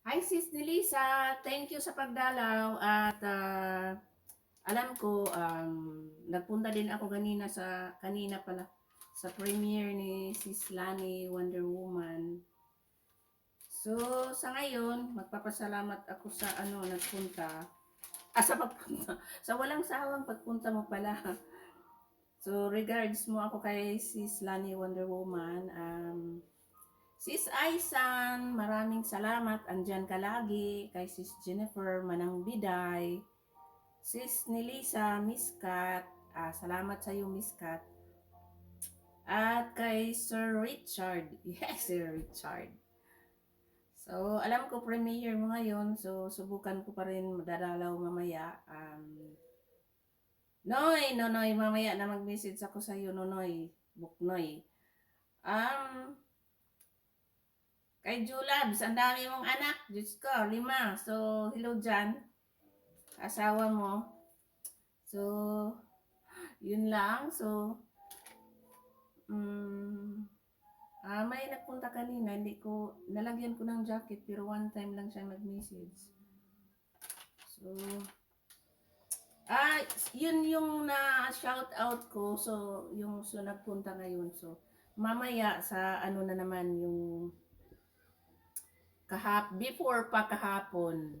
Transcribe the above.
Hi sis Nelisa, thank you sa pagdalaw at ah, alam ko um, nagpunta din ako kanina sa kanina pala sa premiere ni Sis Lani Wonder Woman. So sa ngayon, magpapasalamat ako sa ano nagpunta. Ah, sa pagpunta. Sa walang sawang pagpunta mo pala. So regards mo ako kay Sis Lani Wonder Woman. Um, Sis Aisan, maraming salamat. Andyan ka lagi. Kay Sis Jennifer Manang Biday. Sis Nelisa Miss Kat. Ah, salamat sa iyo, Miss Kat. At kay Sir Richard. Yes, Sir Richard. So, alam ko premiere mo ngayon. So, subukan ko pa rin madadalaw mamaya. Um, Noy, Nonoy, mamaya na mag-message ako sa iyo, Nonoy. Buknoy. Um, Kay Julabs, ang dami mong anak. Diyos ko, lima. So, hello dyan. Asawa mo. So, yun lang. So, mm, ah, may nagpunta kanina. Hindi ko, nalagyan ko ng jacket, pero one time lang siyang nag-message. So, ah, yun yung na-shout out ko. So, yung so, nagpunta ngayon. So, mamaya sa ano na naman yung kahap before pa kahapon